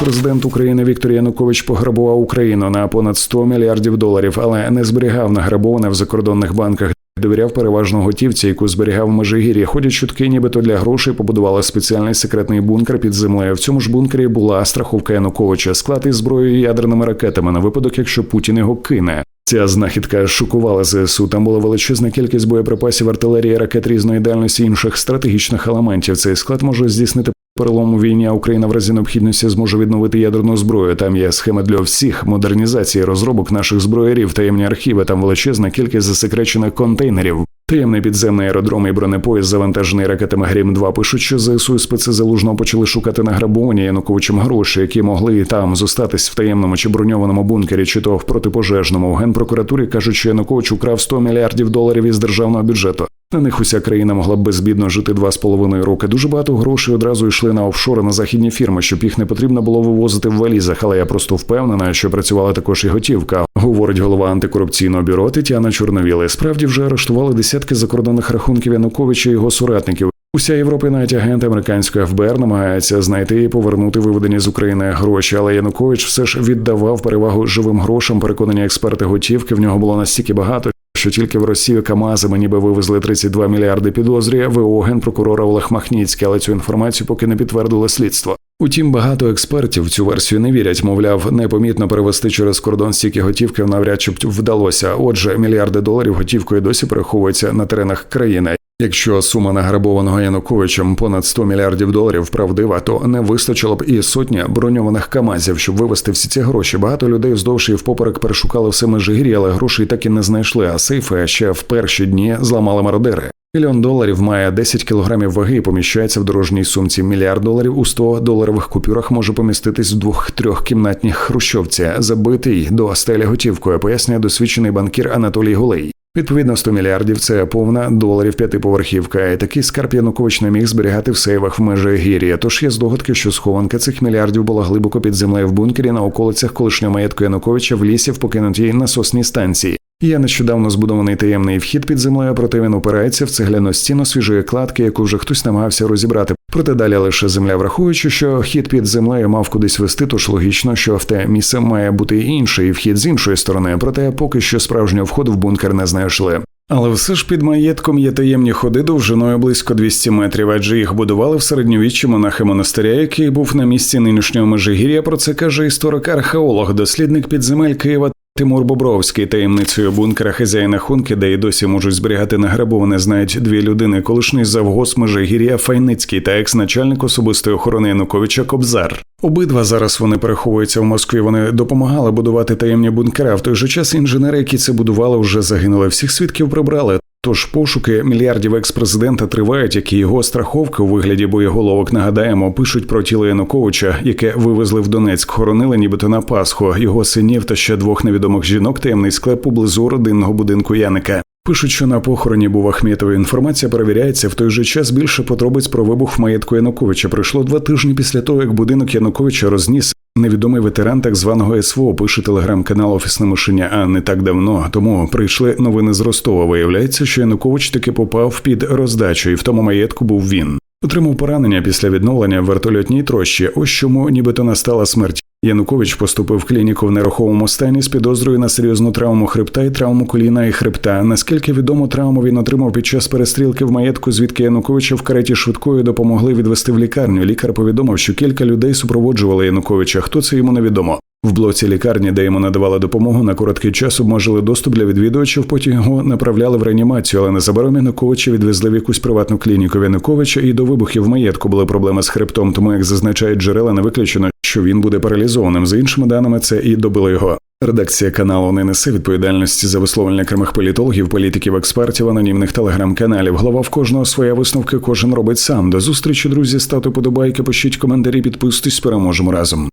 екс-президент України Віктор Янукович пограбував Україну на понад 100 мільярдів доларів, але не зберігав награбоване в закордонних банках. Довіряв переважно готівці, яку зберігав в Межигір'ї. Ходять чутки, нібито для грошей побудували спеціальний секретний бункер під землею. В цьому ж бункері була страховка Януковича, склад із зброєю ядерними ракетами на випадок, якщо Путін його кине. Ця знахідка шокувала ЗСУ. Там була величезна кількість боєприпасів, артилерії, ракет різної дальності, інших стратегічних елементів. Цей склад може здійснити перелом у війні. Україна в разі необхідності зможе відновити ядерну зброю. Там є схеми для всіх модернізації розробок наших зброярів, таємні архіви. Там величезна кількість засекречених контейнерів. Таємний підземний аеродром і бронепоїзд, завантажений ракетами Грім 2 пишуть, що ЗСУ і специ залужного почали шукати на награбовані Януковичем гроші, які могли там зостатись в таємному чи броньованому бункері, чи то в протипожежному. У генпрокуратурі кажуть, що Янукович украв 100 мільярдів доларів із державного бюджету. На них уся країна могла б безбідно жити два з половиною роки. Дуже багато грошей одразу йшли на офшори на західні фірми, щоб їх не потрібно було вивозити в валізах. Але я просто впевнена, що працювала також і готівка. Говорить голова антикорупційного бюро Тетяна Чорновіли. Справді вже арештували десятки закордонних рахунків Януковича і його соратників. Уся Європа, і навіть агенти американської ФБР намагаються знайти і повернути виведені з України гроші. Але Янукович все ж віддавав перевагу живим грошам. Переконані експерти готівки в нього було настільки багато, що тільки в Росію Камазами ніби вивезли 32 мільярди підозрює ВО генпрокурора Олег Махніцький, але цю інформацію поки не підтвердило слідство. Утім, багато експертів цю версію не вірять. Мовляв, непомітно перевести через кордон стільки готівки навряд чи б вдалося. Отже, мільярди доларів готівкою досі переховуються на теренах країни. Якщо сума награбованого Януковичем понад 100 мільярдів доларів правдива, то не вистачило б і сотня броньованих камазів, щоб вивести всі ці гроші. Багато людей вздовж і впоперек перешукали все межигір'я, але грошей так і не знайшли. А сейфи ще в перші дні зламали мародери. Мільйон доларів має 10 кілограмів ваги і поміщається в дорожній сумці. Мільярд доларів у 100 доларових купюрах може поміститись в двох трьохкімнатній хрущовці, забитий до стелі готівкою, пояснює досвідчений банкір Анатолій Голей. Відповідно, 100 мільярдів це повна доларів п'ятиповерхівка. І такий скарб Янукович не міг зберігати в сейвах в Межигір'ї. Тож є здогадки, що схованка цих мільярдів була глибоко під землею в бункері на околицях колишнього маєтку Януковича в лісі в покинутій насосній станції. Є нещодавно збудований таємний вхід під землею, проте він опирається в цегляну стіну свіжої кладки, яку вже хтось намагався розібрати. Проте далі лише земля, враховуючи, що хід під землею мав кудись вести, тож логічно, що в те місце має бути інший вхід з іншої сторони. Проте поки що справжнього входу в бункер не знайшли. Але все ж під маєтком є таємні ходи довжиною близько 200 метрів, адже їх будували в середньовіччі монахи монастиря, який був на місці нинішнього Межигір'я. Про це каже історик-археолог, дослідник підземель Києва Тимур Бобровський таємницею бункера хазяїна Хунки, де й досі можуть зберігати награбоване, знають дві людини: колишній завгос Межигір'я Файницький та екс-начальник особистої охорони Януковича Кобзар. Обидва зараз вони переховуються в Москві. Вони допомагали будувати таємні бункери. В той же час інженери, які це будували, вже загинули. Всіх свідків прибрали. Тож пошуки мільярдів екс-президента тривають, як і його страховки у вигляді боєголовок. Нагадаємо, пишуть про тіло Януковича, яке вивезли в Донецьк, хоронили нібито на Пасху, його синів та ще двох невідомих жінок. Таємний склеп поблизу родинного будинку Яника. Пишуть, що на похороні був Ахметовий. Інформація перевіряється в той же час. Більше подробиць про вибух в маєтку Януковича пройшло два тижні після того, як будинок Януковича розніс невідомий ветеран так званого СВО. Пише телеграм-канал Офісне мишення. А не так давно тому прийшли новини з Ростова. Виявляється, що Янукович таки попав під роздачу, і в тому маєтку був він. Отримав поранення після відновлення в вертольотній трощі. Ось чому нібито настала смерть. Янукович поступив в клініку в нерухомому стані з підозрою на серйозну травму хребта і травму коліна і хребта. Наскільки відомо, травму він отримав під час перестрілки в маєтку, звідки Януковича в кареті швидкою допомогли відвести в лікарню. Лікар повідомив, що кілька людей супроводжували Януковича. Хто це йому невідомо. В блоці лікарні, де йому надавали допомогу, на короткий час обмежили доступ для відвідувачів. Потім його направляли в реанімацію, але незабаром Януковича відвезли в якусь приватну клініку Януковича. І до вибухів маєтку були проблеми з хребтом. Тому як зазначають джерела, не виключено, що він буде паралізованим. За іншими даними, це і добило його. Редакція каналу не несе відповідальності за висловлення окремих політологів, політиків, експертів, анонімних телеграм-каналів. Голова в кожного своя висновки, кожен робить сам. До зустрічі, друзі, ставте подобайки, пишіть коментарі, підписуйтесь, переможемо разом.